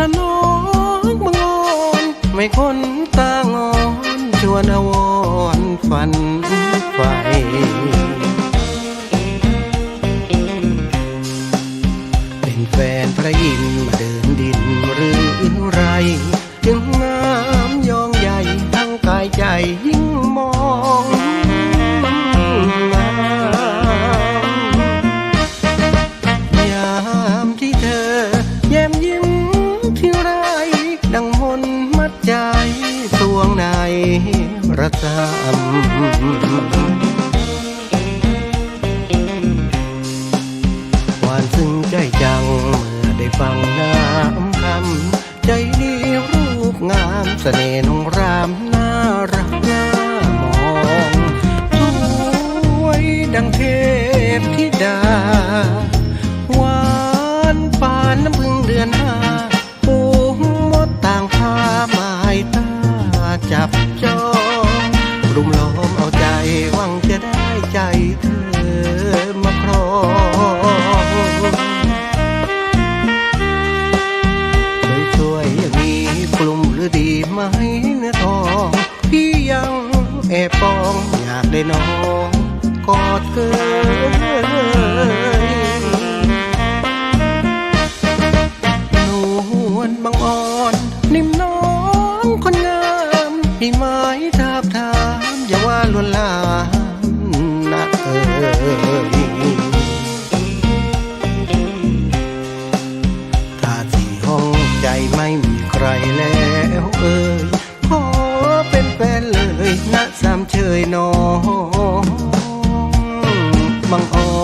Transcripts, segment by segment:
นะน้องมึงอน ไม่คนตางอนชวนอวอนฝัน หวานซึ้งใจจัง เมื่อได้ฟังน้ำคำใจดีรูปงามเสน่ห์นงรามน่ารักน่ามอง สวยดังเท อยากได้น้องกอดเกยนวลบางอ่อนนิ่มน้องคนงามพี่ไม้ทาบทามอย่าว่าลวนลามนะเอ่ยถ้าที่ห้องใจไม่มีใครแล้ว បង្អ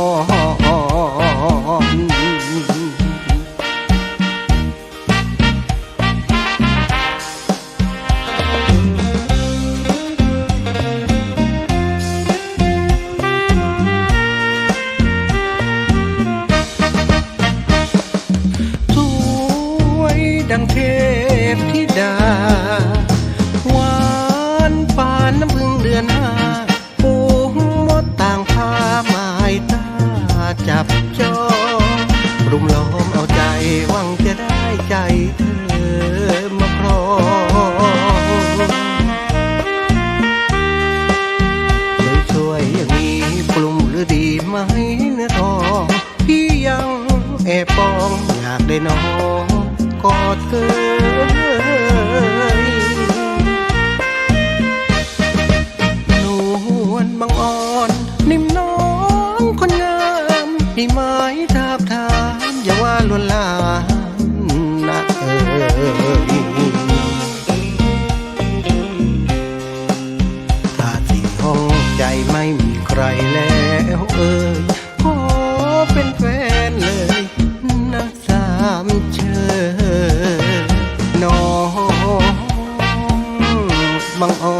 นื้อทองพี่ยังแอบปองอยากได้น้องกอดเกยนวลบางอ่อน นิ่มน้องคนงามพี่ไม้ mang o